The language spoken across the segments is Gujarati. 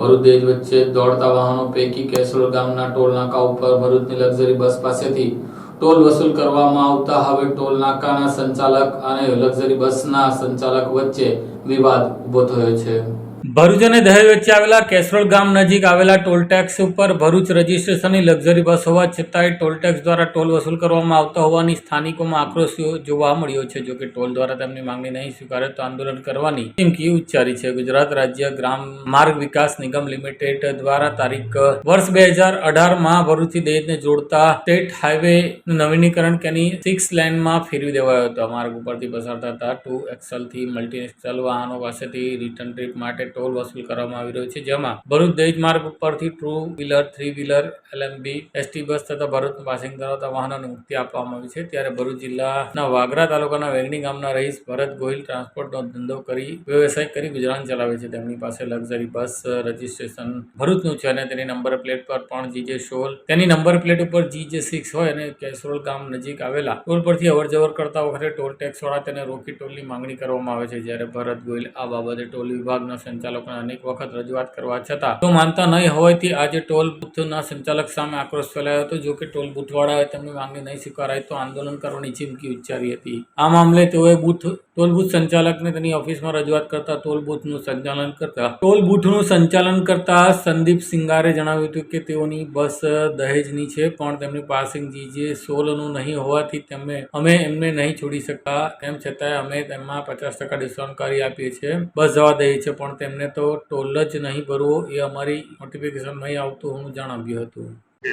ભરૂચ વચ્ચે દોડતા વાહનો પૈકી કેશોદ ગામના ટોલ નાકા ઉપર ભરૂચની લક્ઝરી બસ પાસેથી ટોલ વસૂલ કરવામાં આવતા હવે ટોલ નાકાના સંચાલક અને લક્ઝરી બસના સંચાલક વચ્ચે વિવાદ ઊભો થયો છે. ભરૂચ અને દહેજ વચ્ચે આવેલા કેસરોલ ગામ નજીક આવેલા ટોલ ટેક્સ ઉપર ભરૂચ રજીસ્ટ્રેશનની લક્ઝરી બસ હોવા છતાંય ટોલ ટેક્સ દ્વારા ટોલ વસૂલ કરવામાં આવતા હોવાની સ્થાનિકોમાં આક્રોશ જોવા મળ્યો છે. જોકે ટોલ દ્વારા તેમની માંગણી નહીં સ્વીકારે તો આંદોલન કરવાની ધમકી ઉચ્ચારી છે. ગુજરાત રાજ્ય ગ્રામ માર્ગ વિકાસ નિગમ લિમિટેડ દ્વારા તારીખ વર્ષ બે હજાર અઢારમાં ભરૂચથી દહેજને જોડતા સ્ટેટ હાઈવે નવીનીકરણ કેની સિક્સ લેનમાં ફેરવી દેવાયો હતો. માર્ગ ઉપરથી પસાર થતા ટુ એક્સલથી મલ્ટીનેશનલ વાહનો પાસેથી રિટર્ન ટ્રીપ માટે ટોલ વસૂલ કરવામાં આવી રહ્યો છે, જેમાં ભરૂચ દહેજ માર્ગ ઉપરથી two wheeler, three wheeler, LMV, ST bus તથા ભરૂચ પાસિંગ ધરાવતા વાહનોને મુક્તિ આપવામાં આવી છે. ત્યારે ભરૂચ જિલ્લાના વાગરા તાલુકાના વેગણી ગામના રહીશ ભરત ગોહિલ ટ્રાન્સપોર્ટનો ધંધો કરી, વ્યવસાય કરી ગુજરાન ચલાવે છે. તેમની પાસે લક્ઝરી બસ રજીસ્ટ્રેશન ભરૂચનું છે અને તેની નંબર પ્લેટ પર પણ જીજે સોલ. તેની નંબર પ્લેટ ઉપર જીજે સિક્સ હોય અને કેસરોલ ગામ નજીક આવેલા ટોલ પરથી અવર જવર કરતા વખતે ટોલ ટેક્સ વાળા તેને રોકી ટોલની માંગણી કરવામાં આવે છે. જ્યારે ભરત ગોહિલ આ બાબતે ટોલ વિભાગના સંચાલકોને અનેક વખત રજૂઆત કરવા છતાં તો માનતા નહીં હોવાથી આજે ટોલ બુથના સંચાલક સામે આક્રોશ ફેલાયો હતો. જો કે ટોલ બુથવાળાએ તેમની માંગણી નહીં સ્વીકારાય તો આંદોલન કરવાની ચીમકી ઉચ્ચારી હતી. આ મામલે તેઓએ બૂથ ટોલ સંચાલકને તેની ઓફિસમાં રજૂઆત કરતા ટોલ સંચાલન કરતા ટોલ સંચાલન કરતા સંદીપ સિંગારે જણાવ્યું હતું કે તેઓની બસ દહેજની છે, પણ તેમની પાસિંગ જે સોલનું નહીં હોવાથી તેમને, અમે એમને નહીં છોડી શકતા. તેમ છતાંય અમે તેમાં પચાસ ટકા ડિસ્કાઉન્ટ કરી આપીએ છીએ. બસ જવા દઈએ છીએ પણ તેમને તો ટોલ જ નહીં ભરવો એ અમારી નોટિફિકેશન નહીં આવતું હું જણાવ્યું હતું.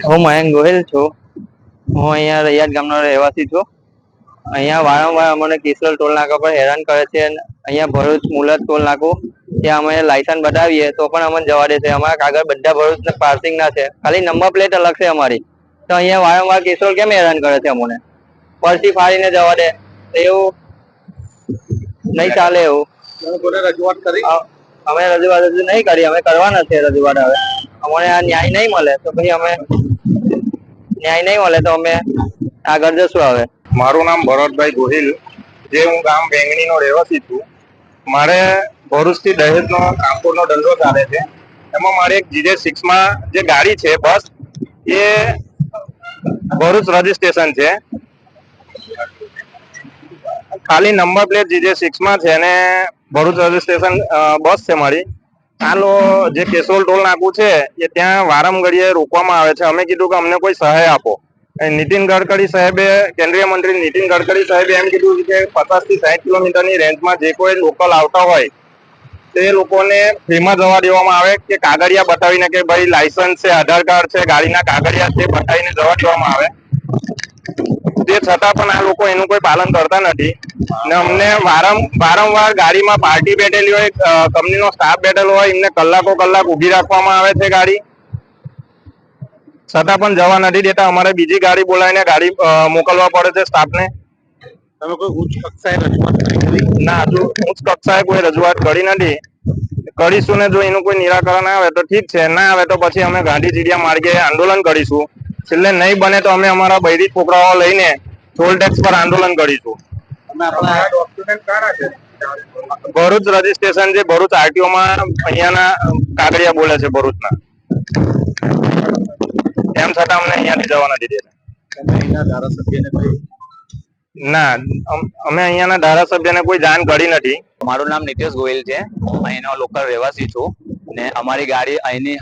હું મયંક ગોહિલ છું. હું અહીંયા રૈયાદ ગામનો રહેવાસી છું. અહીંયા વારંવાર અમને કિશોર ટોલ નાકા પર હેરાન કરે છે અહીંયા ભરૂચ મુલત ટોલ નાકું ત્યાં અમે લાયસન્સ બતાવીએ તો પણ અમને જવા દે છે અમારા કાગળ બધા ભરૂચ પાર્સિંગ ના છે. ખાલી નંબર પ્લેટ અલગ છે અમારી. તો અહીંયા વારંવાર કિશોર કેમ હેરાન કરે છે અમને? પરથી ફાડીને જવા દે. તો એવું નહીં ચાલે એવું. રજૂઆત કરી? અમે રજૂઆત નહીં કરી. અમે કરવાના છે રજૂઆત હવે. અમને આ ન્યાય નહીં મળે તો પછી અમે ન્યાય નહીં મળે તો અમે આગળ જશું હવે. મારું નામ ભરતભાઈ ગોહિલ. જે હું ગામ વેંગણીનો રહેવાસી છું. મારે ભરૂચથી દહેજનો કામપુરનો ધંધો ચાલે છે. એમાં મારે એક જીજે સિક્સમાં જે ગાડી છે, બસ, એ ભરૂચ રજીસ્ટ્રેશન છે. ખાલી નંબર પ્લેટ જીજે સિક્સમાં છે અને ભરૂચ રજીસ્ટ્રેશન બસ છે મારી. ચાલો, જે કેશોલ ટોલ નાકું છે, એ ત્યાં વારંગળીએ રોકવામાં આવે છે. અમે કીધું કે અમને કોઈ સહાય આપો. નીતિન ગડકરી સાહેબે, કેન્દ્રીય મંત્રી નીતિન ગડકરી સાહેબે એમ કીધું કે પચાસથી સાઠ કિલોમીટરની રેન્જમાં જે કોઈ લોકલ આવતા હોય, તે લોકોને ફ્રીમાં જવા દેવામાં આવે કે કાગળિયા બતાવીને કે ભાઈ લાયસન્સ છે, આધાર કાર્ડ છે, ગાડીના કાગળિયા છે, બતાવીને જવા દેવામાં આવે. તે છતાં પણ આ લોકો એનું કોઈ પાલન કરતા નથી. ને અમને વારં વારંવાર ગાડીમાં પાર્ટી બેઠેલી હોય કંપનીનો સ્ટાફ બેઠેલો હોય, એમને કલાકો કલાક ઊભી રાખવામાં આવે છે ગાડી. છતાં પણ જવા નથી દેતા. અમારે બીજી ગાડી બોલાવીને ગાડી મોકલવા પડે છે સ્ટાફને. તમે કોઈ ઉચ્ચ કક્ષાએ રજૂઆત કરી ના હજુ ઉચ્ચ કક્ષાએ કોઈ રજૂઆત કરી નથી. કરીશું ને જો એનું કોઈ નિરાકરણ આવે તો ઠીક છે. ના આવે તો પછી અમે ગાંધી ચીડિયા માર્ગે આંદોલન કરીશું. છેલ્લે નહીં બને તો અમે અમારા બૈરી છોકરાઓ લઈને ટોલ ટેક્સ પર આંદોલન કરીશું. ભરૂચ રજીસ્ટ્રેશન છે ભરૂચ આરટીઓ માં અહીંયાના કાગડિયા બોલે છે ભરૂચના. એમ છતાં અમને અહીંયાથી જવા નથી દેતા તમે અહીંના ધારાસભ્યને કોઈ ના અમે અહીંયાના ધારાસભ્યને કોઈ જાણ કરી નથી. મારું નામ નીતેશ ગોયલ છે. અહીંનો લોકલ રહેવાસી છું ને અમારી ગાડી અહીંની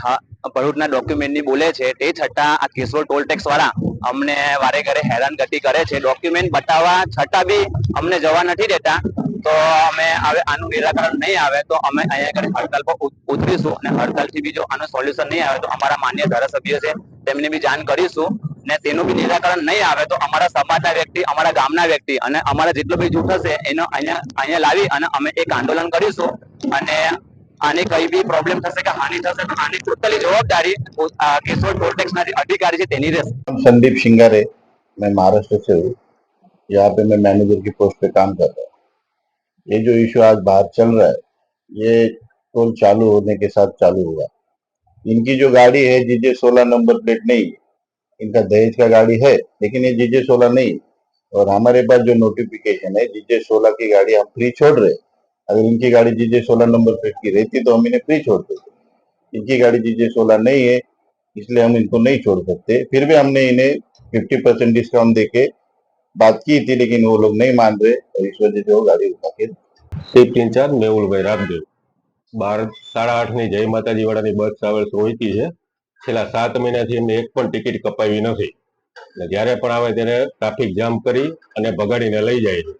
ભરૂચના ડોક્યુમેન્ટની બોલે છે. તે છતાં આ કેશોદ ટોલ ટેક્સ વાળા અમને વારે ઘરે હેરાનગતિ કરે છે. ડોક્યુમેન્ટ બતાવવા છતાં બી અમને જવા નથી દેતા. તો અમે હવે આનું નિરાકરણ નહીં આવે તો અમે અહીંયા આગળ હડતાલ પર ઉતરીશું અને હડતાલથી બી જો આનું સોલ્યુશન નહીં આવે તો અમારા માન્ય ધારાસભ્ય છે તેમને બી જાણ કરીશું ને તેનું બી નિરાકરણ નહીં આવે તો અમારા સમાજના વ્યક્તિ અમારા ગામના વ્યક્તિ અને અમારા જેટલો બી જૂથ હશે એનો અહીંયા અહીંયા લાવી અને અમે એક આંદોલન કરીશું અને આને કઈ બી પ્રોબ્લેમ થશે કે હાનિ થશે તો આની ટોટલી જવાબદારી અ, કેશોદ ટોલ ટેક્સના જે અધિકારી છે તેની રહેશે संदीप सिंगारे मैं महाराष्ट्र से हूँ यहाँ पे मैं मैनेजर की पोस्ट पे काम कर रहा हूँ ये जो इशू आज बाहर चल रहा है ये टोल चालू होने के साथ चालू हुआ इनकी जो गाड़ी है जीजे सोलह नंबर प्लेट नहीं, इनका दहेज का गाड़ी है, लेकिन ये जीजे सोलह नहीं। और हमारे पास जो नोटिफिकेशन है जीजे सोलह की गाड़ी हम फ्री छोड़ रहे अगर इनकी गाड़ी जीजे सोलह नंबर प्लेट की रहती तो हम इन्हें फ्री छोड़ देते। इनकी गाड़ी जीजे सोलह नहीं है, इसलिए हम इनको नहीं छोड़ सकते। फिर भी हमने इन्हें फिफ्टी परसेंट डिस्काउंट देके बात की थी, लेकिन वो लोग नहीं मान रहे, और इस वजह से वो गाड़ी उठा के सेफ्टी इंचार्ज उल भाई रामदेव બાર સાડા આઠની જય માતાજી વાળાની બસ ટ્રાવેલ્સ રોકી છે. છેલ્લા સાત મહિનાથી એમને એક પણ ટિકિટ કપાવી નથી. અને જ્યારે પણ આવે ત્યારે ટ્રાફિક જામ કરી અને ભગાડીને લઈ જાય છે.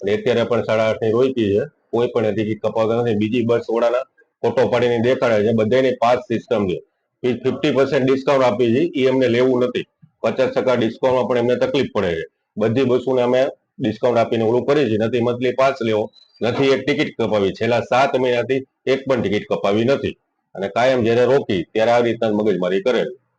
અને અત્યારે પણ સાડા આઠની રોકી છે. કોઈ પણ ટિકિટ કપાવતા નથી. બીજી બસ વાળાના ફોટો પાડીને દેખાડે છે. બધાની પાસ સિસ્ટમ છે. ફિફ્ટી પર્સન્ટ ડિસ્કાઉન્ટ આપી છે. એ એમને લેવું નથી. પચાસ ટકા ડિસ્કાઉન્ટમાં પણ એમને તકલીફ પડે છે. બધી બસોને અમે ડિસ્કાઉન્ટ આપીને ઓલું કરીએ છીએ. નથી મંથલી પાસ લેવો, નથી એક ટિકિટ કપાવી. છેલ્લા સાત મહિનાથી એક પણ ટિકિટ કપાવી નથી. અને કાયમ જ્યારે રોકી ત્યારે આવી રીતના મગજમારી કરે છે.